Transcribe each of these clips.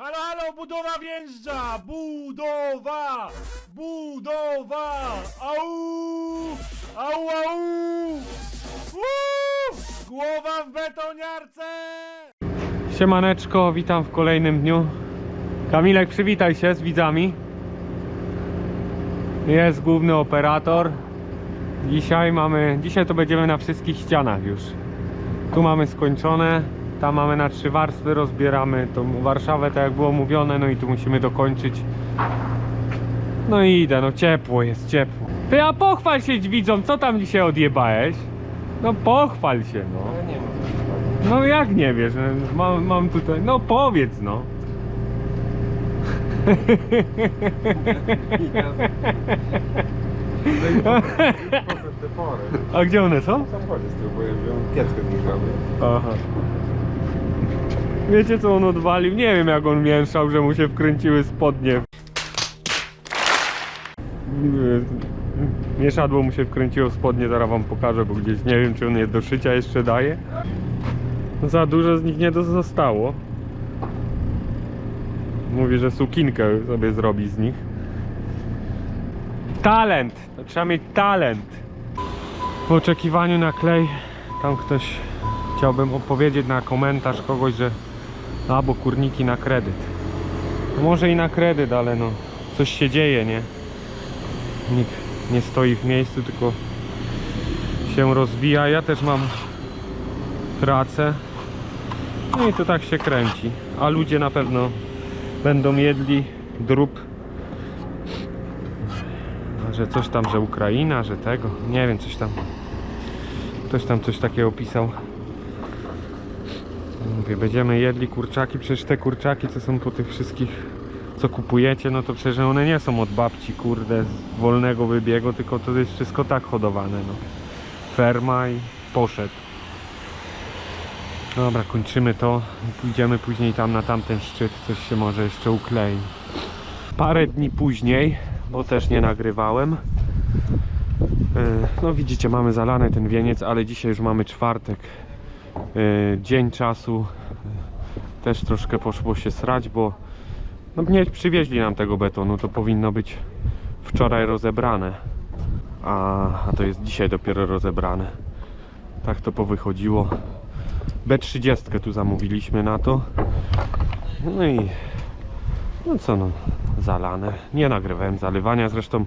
Halo, halo, budowa wjeżdża! Budowa! Budowa! Au! Au, au! Uuu! Głowa w betoniarce! Siemaneczko, witam w kolejnym dniu. Kamilek, przywitaj się z widzami. Jest główny operator. Dzisiaj mamy, dzisiaj to będziemy na wszystkich ścianach już. Tu mamy skończone, tam mamy na trzy warstwy, rozbieramy tą Warszawę, tak jak było mówione, no i tu musimy dokończyć. No i idę, no ciepło jest, ciepło. Ty, a pochwal się widzom, co tam dzisiaj odjebałeś? No pochwal się, no. No jak nie wiesz, no, mam, mam tutaj, no powiedz no. A gdzie one są? W samochodzie z tyłu, bo ja zniszczony. Aha. Wiecie co on odwalił? Nie wiem jak on mieszał, że mu się wkręciły spodnie. Mieszadło mu się wkręciło spodnie, zaraz wam pokażę, bo gdzieś nie wiem czy on je do szycia jeszcze daje. Za dużo z nich nie zostało. Mówi, że sukinkę sobie zrobi z nich. Talent! To trzeba mieć talent. W oczekiwaniu na klej tam ktoś chciałbym opowiedzieć na komentarz kogoś, że albo kurniki na kredyt. Może i na kredyt, ale no coś się dzieje, nie? Nikt nie stoi w miejscu, tylko się rozwija. Ja też mam pracę. No i to tak się kręci. A ludzie na pewno będą jedli drób. Że coś tam, że Ukraina, że tego. Nie wiem, coś tam. Ktoś tam coś takiego pisał. Mówię, będziemy jedli kurczaki, przecież te kurczaki, co są po tych wszystkich, co kupujecie, no to przecież one nie są od babci, kurde, z wolnego wybiegu, tylko to jest wszystko tak hodowane, no. Ferma i poszedł. Dobra, kończymy to. Pójdziemy później tam na tamten szczyt, coś się może jeszcze uklei. Parę dni później, bo też nie nagrywałem, E, No widzicie, mamy zalany ten wieniec, ale dzisiaj już mamy czwartek. E, Dzień czasu. E, Też troszkę poszło się srać, bo no nie przywieźli nam tego betonu. To powinno być wczoraj rozebrane. A, a to jest dzisiaj dopiero rozebrane. Tak to powychodziło. B30 tu zamówiliśmy na to. No i no co no, zalane. Nie nagrywałem zalewania, zresztą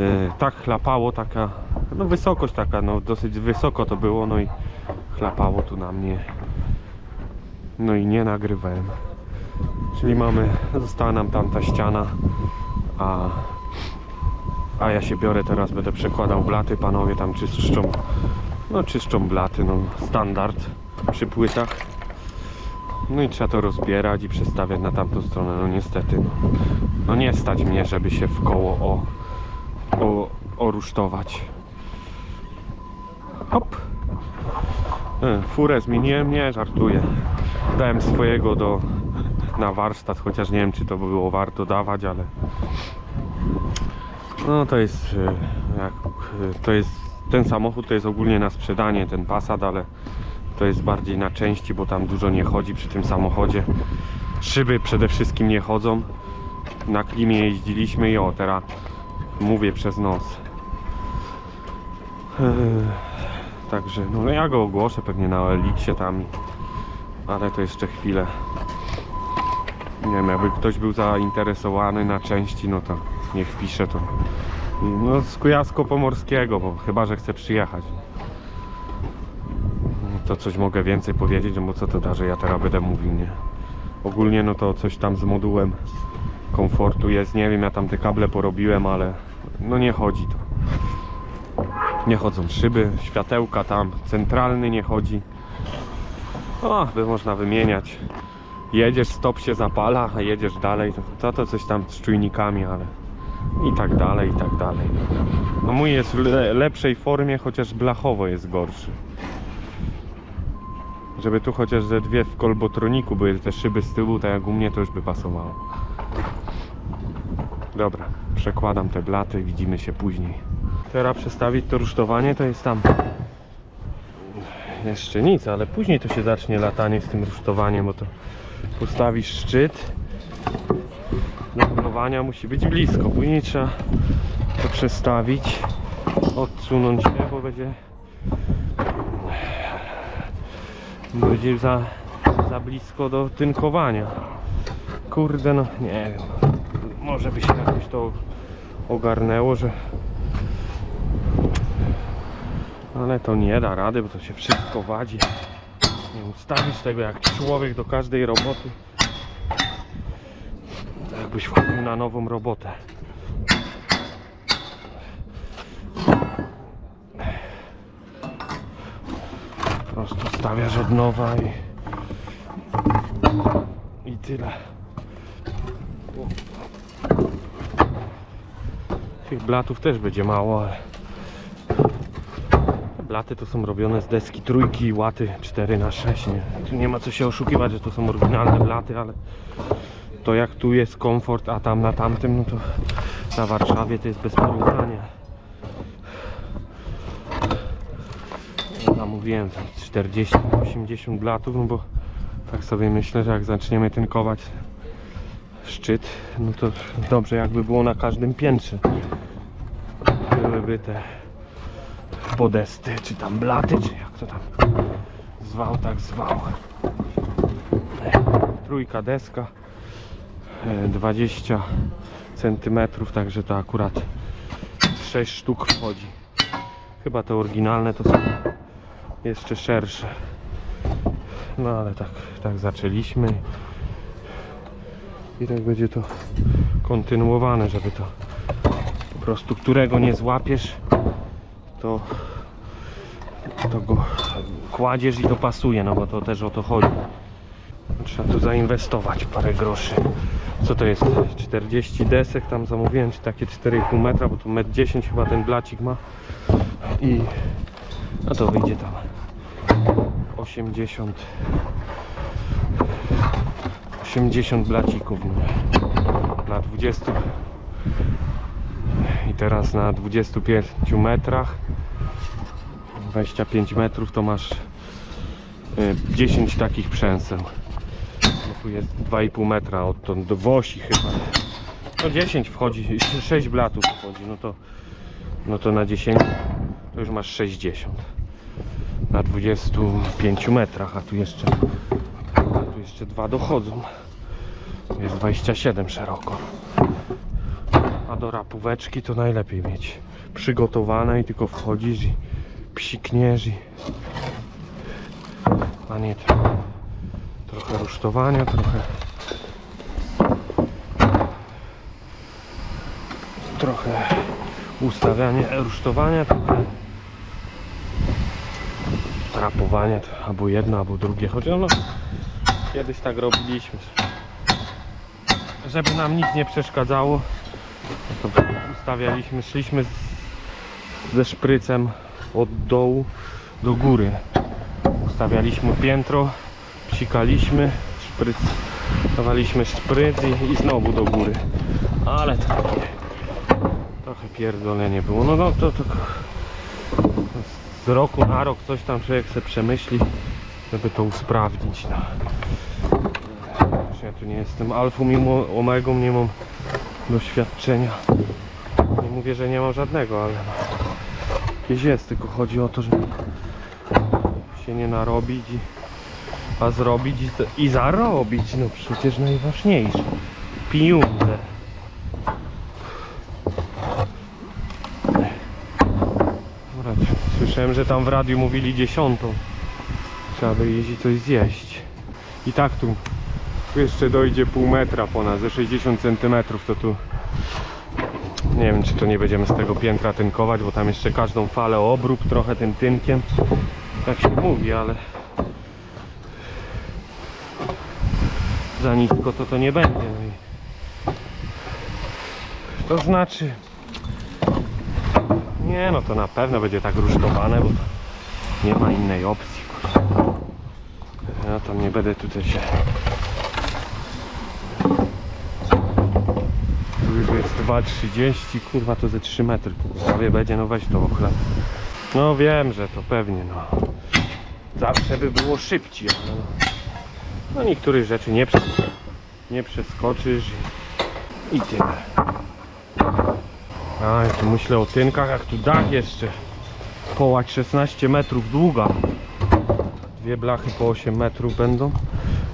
E, tak chlapało, taka no wysokość taka, no dosyć wysoko to było, no i chlapało tu na mnie. No i nie nagrywałem. Czyli mamy, została nam tamta ściana, a, a ja się biorę teraz, będę przekładał blaty, panowie tam czyszczą, no czyszczą blaty, no standard przy płytach. No i trzeba to rozbierać i przestawiać na tamtą stronę, no niestety, no, no nie stać mnie, żeby się w koło o o, orusztować. Hop. E, Furę zmieniłem, nie żartuję. Dałem swojego do, na warsztat, chociaż nie wiem czy to by było warto dawać, ale no to jest e, e, to jest ten samochód to jest ogólnie na sprzedanie ten Passat, ale to jest bardziej na części, bo tam dużo nie chodzi przy tym samochodzie. Szyby przede wszystkim nie chodzą. Na klimie jeździliśmy i o teraz mówię przez nos. Także, no ja go ogłoszę pewnie na Elixie tam, ale to jeszcze chwilę. Nie wiem, jakby ktoś był zainteresowany na części, no to niech pisze to. No z Kujawsko-Pomorskiego, bo chyba, że chce przyjechać. To coś mogę więcej powiedzieć, no bo co to da, że ja teraz będę mówił, nie? Ogólnie no to coś tam z modułem komfortu jest. Nie wiem, ja tam te kable porobiłem, ale no nie chodzi to. Nie chodzą szyby, światełka tam, centralny nie chodzi. O, by można wymieniać. Jedziesz, stop się zapala, a jedziesz dalej, to, to, coś tam z czujnikami, ale i tak dalej, i tak dalej. No mój jest w le, lepszej formie, chociaż blachowo jest gorszy. Żeby tu chociaż ze dwie w kolbotroniku były te szyby z tyłu, tak jak u mnie to już by pasowało. Dobra, przekładam te blaty, widzimy się później. Teraz przestawić to rusztowanie to jest tam jeszcze nic, ale później to się zacznie latanie z tym rusztowaniem, bo to postawisz szczyt, do budowania musi być blisko. Później trzeba to przestawić, odsunąć się, bo będzie będzie za, za blisko do tynkowania. Kurde no, nie wiem. Może by się jakoś to ogarnęło, że ale to nie da rady, bo to się wszystko wadzi. Nie ustawisz tego jak człowiek do każdej roboty. To Jakbyś wchodził na nową robotę. Po prostu stawiasz od nowa i i tyle. Tych blatów też będzie mało, ale blaty to są robione z deski trójki i łaty 4 na 6 nie? Tu nie ma co się oszukiwać, że to są oryginalne blaty, ale to jak tu jest komfort, a tam na tamtym, no to na Warszawie to jest bez porównania. Ja Zamówiłem tam 40-80 blatów, no bo tak sobie myślę, że jak zaczniemy tynkować szczyt, no to dobrze jakby było na każdym piętrze. Byłyby te podesty, czy tam blaty, czy jak to tam zwał, tak zwał. Trójka deska, e, 20 centymetrów, także to akurat 6 sztuk wchodzi. Chyba te oryginalne to są jeszcze szersze. No ale tak, tak zaczęliśmy i tak będzie to kontynuowane, żeby to po prostu którego nie złapiesz, to, to go kładziesz i to pasuje, no bo to też o to chodzi. Trzeba tu zainwestować parę groszy. Co to jest? 40 desek tam zamówiłem, czy takie 4,5 metra, bo tu 1,10 m chyba ten blacik ma. I no to wyjdzie tam 80 80 blacików na 20 i teraz na 25 metrach 25 metrów to masz y, 10 takich przęseł. No tu jest 2,5 metra odtąd do Wosi chyba. No 10 wchodzi 6 blatów wchodzi no to no to na 10 to już masz 60 na 25 metrach a tu jeszcze a tu jeszcze dwa dochodzą. Jest 27 szeroko. A do rapóweczki to najlepiej mieć przygotowane i tylko wchodzisz i psikniesz i a nie to trochę rusztowania, trochę trochę ustawianie rusztowania, trochę rapowanie, to albo jedno, albo drugie, chociaż no kiedyś tak robiliśmy. Żeby nam nic nie przeszkadzało to ustawialiśmy, szliśmy z, ze szprycem od dołu do góry. Ustawialiśmy piętro psikaliśmy szpryc. Dawaliśmy szpryc i, i znowu do góry. Ale takie trochę pierdolenie było. No, no to, to z roku na rok coś tam człowiek sobie przemyśli żeby to usprawnić. No. Ja tu nie jestem alfą i mo- omegą, nie mam doświadczenia. Nie mówię, że nie mam żadnego, ale no, jakieś jest, tylko chodzi o to, żeby się nie narobić, a zrobić i, i zarobić. No przecież najważniejsze. Pieniądze. Słyszałem, że tam w radiu mówili dziesiątą. Trzeba by i coś zjeść. I tak tu tu jeszcze dojdzie pół metra ponad, ze 60 cm to tu nie wiem czy to nie będziemy z tego piętra tynkować, bo tam jeszcze każdą falę obrób trochę tym tynkiem. Tak się mówi, ale za nisko to to nie będzie. No to znaczy nie no to na pewno będzie tak rusztowane, bo nie ma innej opcji ja tam nie będę tutaj się Tu już jest 2,30, kurwa to ze 3 metry prawie będzie, no weź to ochleb. No wiem, że to pewnie, no. Zawsze by było szybciej, ale no. No niektórych rzeczy nie, prze, nie przeskoczysz i, i tyle. A, ja tu myślę o tynkach, jak tu dach jeszcze. Połać 16 metrów długa. Dwie blachy po 8 metrów będą.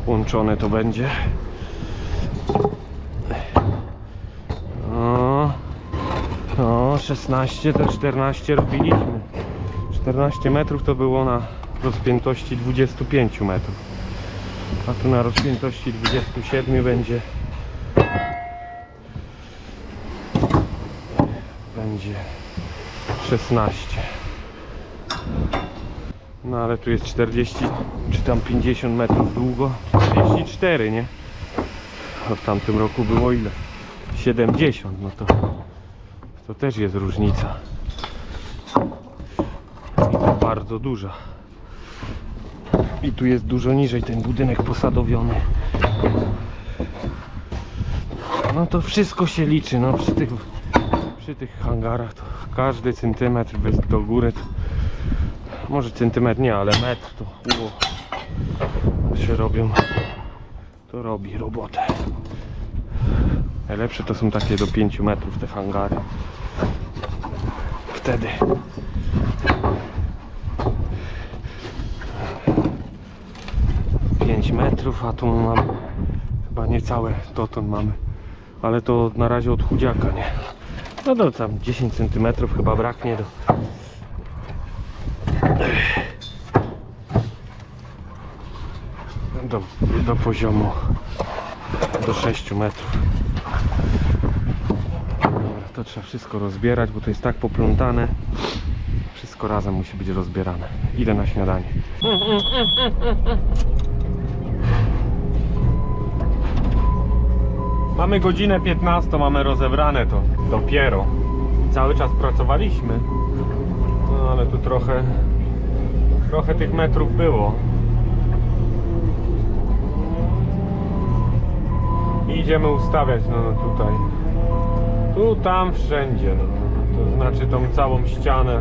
Łączone to będzie. O, o 16 to 14 robiliśmy. 14 metrów to było na rozpiętości 25 metrów. A tu na rozpiętości 27 będzie będzie 16. No ale tu jest 40 czy tam 50 metrów długo. 44, nie? W tamtym roku było ile? 70, no to to też jest różnica. I to bardzo duża. I tu jest dużo niżej ten budynek posadowiony. No to wszystko się liczy, no przy tych, przy tych hangarach to każdy centymetr do góry to, może centymetr nie, ale metr to uło, się robią to robi robotę. Najlepsze to są takie do 5 metrów te hangary. Wtedy. Pięć metrów, a tu mam chyba niecałe dotąd mamy. Ale to na razie od chudziaka, nie? No to tam 10 centymetrów chyba braknie do. Do, do poziomu do 6 metrów. Trzeba wszystko rozbierać, bo to jest tak poplątane. Wszystko razem musi być rozbierane. Idę na śniadanie. Mamy godzinę 15, mamy rozebrane to dopiero. Cały czas pracowaliśmy. No ale tu trochę trochę tych metrów było. Idziemy ustawiać no tutaj. Tu, tam, wszędzie. No. To znaczy tą całą ścianę.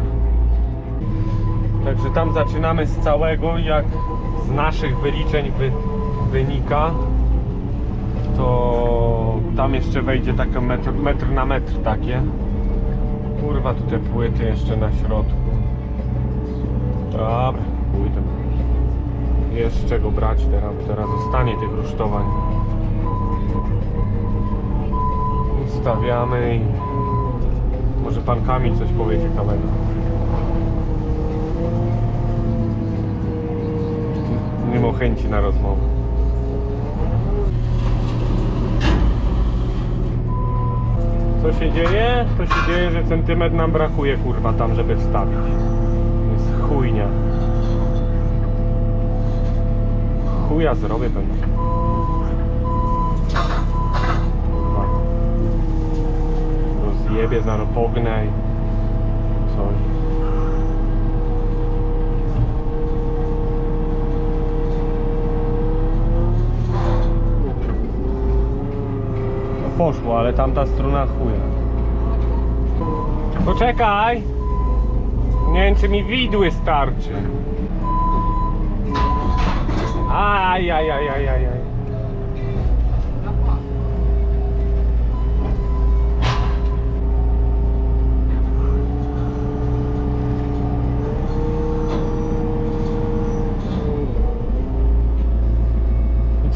Także tam zaczynamy z całego. Jak z naszych wyliczeń wy, wynika, to tam jeszcze wejdzie takie metr, metr na metr takie. Kurwa, tu te płyty jeszcze na środku. Dobra, pójdę. Jest z czego brać teraz, teraz zostanie tych rusztowań. Ustawiamy i może pan Kamil coś powie ciekawego. Nie ma chęci na rozmowę. Co się dzieje? To się dzieje, że centymetr nam brakuje kurwa tam, żeby wstawić. Jest chujnia. Chuja zrobię pewnie. Rozjebie, zaraz pognę i coś. No poszło, ale tamta strona chuja. Poczekaj! Nie wiem, czy mi widły starczy. Aj,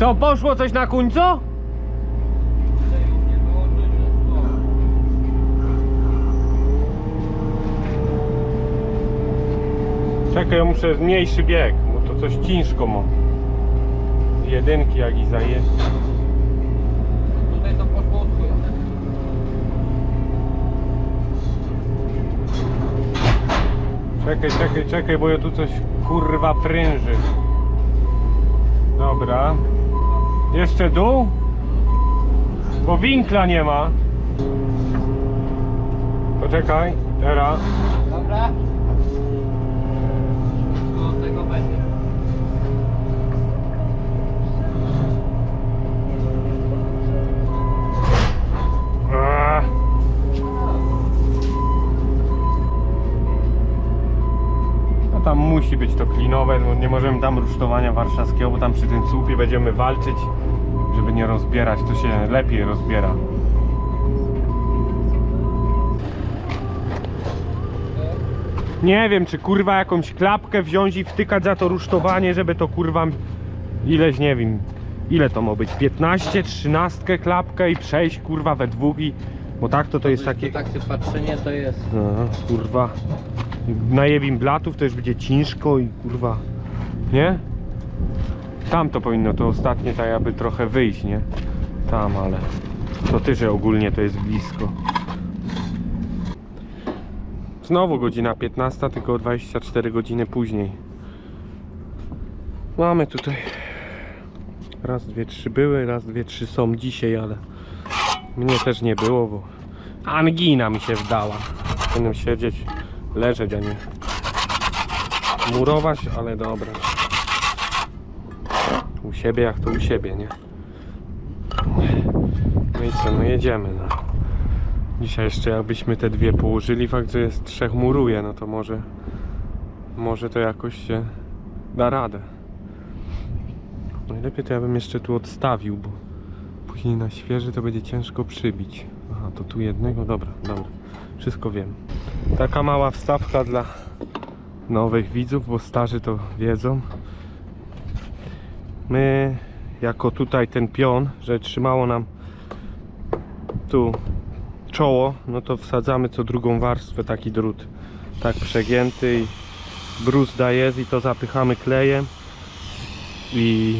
Co, poszło coś na końcu? Czekaj, ja muszę mniejszy bieg, bo to coś ciężko ma. Jedynki jak i zaje. Tutaj to poszło od chuja. Czekaj, czekaj, czekaj, bo ja tu coś kurwa pręży. Dobra. Jeszcze dół? Bo winkla nie ma. Poczekaj, teraz. Dobra. Do tego będzie. A. No tam musi być to klinowe, no nie możemy tam rusztowania warszawskiego, bo tam przy tym słupie będziemy walczyć, nie rozbierać, to się lepiej rozbiera. Nie wiem, czy kurwa jakąś klapkę wziąć i wtykać za to rusztowanie, żeby to kurwa ileś, nie wiem, ile to ma być, 15, 13 klapkę i przejść kurwa we dwóch i, bo tak to to jest takie... Tak się patrzenie to jest. No, kurwa. Najebim blatów to już będzie ciężko i kurwa. Nie? Tam to powinno to ostatnie tak jakby trochę wyjść, nie? Tam, ale to ty, że ogólnie to jest blisko. Znowu godzina 15, tylko 24 godziny później. Mamy tutaj raz, dwie, trzy były, raz, dwie, trzy są dzisiaj, ale mnie też nie było, bo angina mi się wdała. Powinienem siedzieć, leżeć, a nie murować, ale dobra. U siebie jak to u siebie, nie? No i co, no jedziemy, no. Dzisiaj jeszcze jakbyśmy te dwie położyli, fakt, że jest trzech muruje, no to może może to jakoś się da radę. Najlepiej to ja bym jeszcze tu odstawił, bo później na świeży to będzie ciężko przybić. Aha, to tu jednego, dobra, dobra. Wszystko wiem. Taka mała wstawka dla nowych widzów, bo starzy to wiedzą. My, jako tutaj ten pion, że trzymało nam tu czoło, no to wsadzamy co drugą warstwę taki drut. Tak przegięty i bruzda jest i to zapychamy klejem i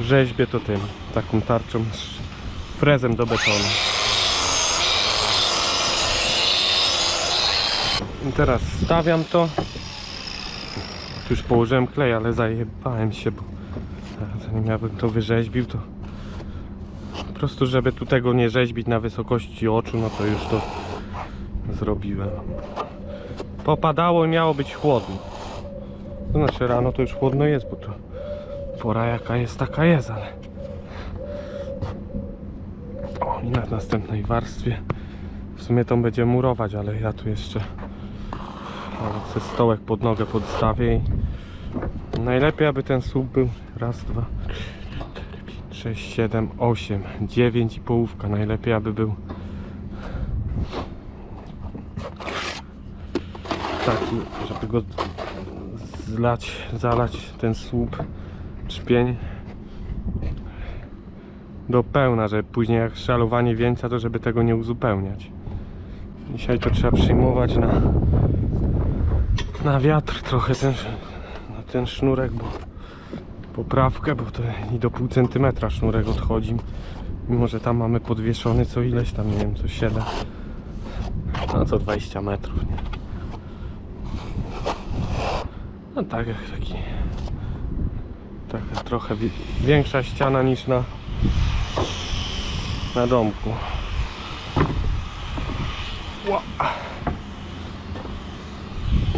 rzeźbię to tym, taką tarczą, frezem do betonu. I teraz stawiam to. Już położyłem klej, ale zajebałem się, bo zanim ja bym to wyrzeźbił, to po prostu, żeby tu tego nie rzeźbić na wysokości oczu, no to już to zrobiłem. Popadało i miało być chłodno. To znaczy rano to już chłodno jest, bo to pora jaka jest, taka jest, ale... O, i na następnej warstwie w sumie tą będzie murować, ale ja tu jeszcze sobie stołek pod nogę podstawię i najlepiej aby ten słup był raz, dwa, pięć, sześć, siedem, osiem, dziewięć i połówka. Najlepiej aby był taki, żeby go zlać, zalać ten słup trzpień do pełna, żeby później jak szalowanie wieńca, to żeby tego nie uzupełniać. Dzisiaj to trzeba przyjmować na, na wiatr trochę ten, ten sznurek, bo poprawkę, bo to i do pół centymetra sznurek odchodzi. Mimo, że tam mamy podwieszony co ileś tam, nie wiem, co 7 no co 20 metrów, nie? No tak jak taki taka trochę wi- większa ściana niż na na domku.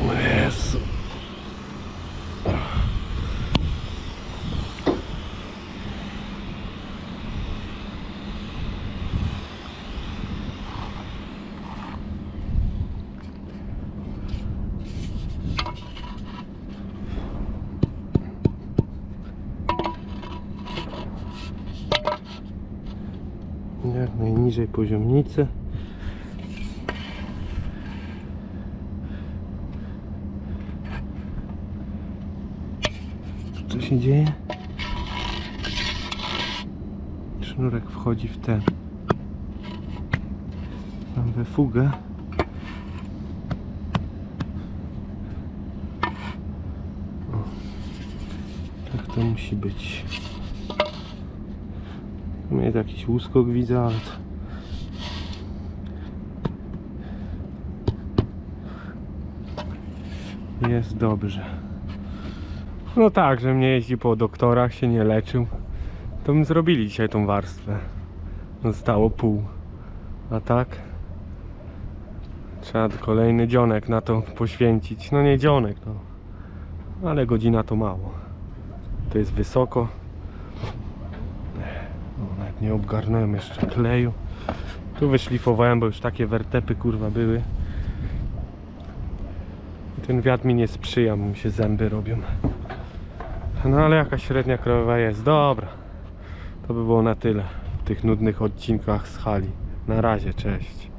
O Jezu. Jak najniżej poziomnicy. Co się dzieje? Sznurek wchodzi w ten. Tam we fugę. O. Tak to musi być. Jest jakiś łuskok widzę, ale to... Jest dobrze. No tak, że mnie jeździ po doktorach, się nie leczył. To bym zrobili dzisiaj tą warstwę. Zostało pół. A tak? Trzeba kolejny dzionek na to poświęcić. No nie dzionek, no. Ale godzina to mało. To jest wysoko. O, nawet nie obgarnąłem jeszcze kleju. Tu wyszlifowałem, bo już takie wertepy kurwa były. Ten wiatr mi nie sprzyja, mi się zęby robią. No ale jakaś średnia krajowa jest. Dobra. To by było na tyle w tych nudnych odcinkach z hali. Na razie, cześć.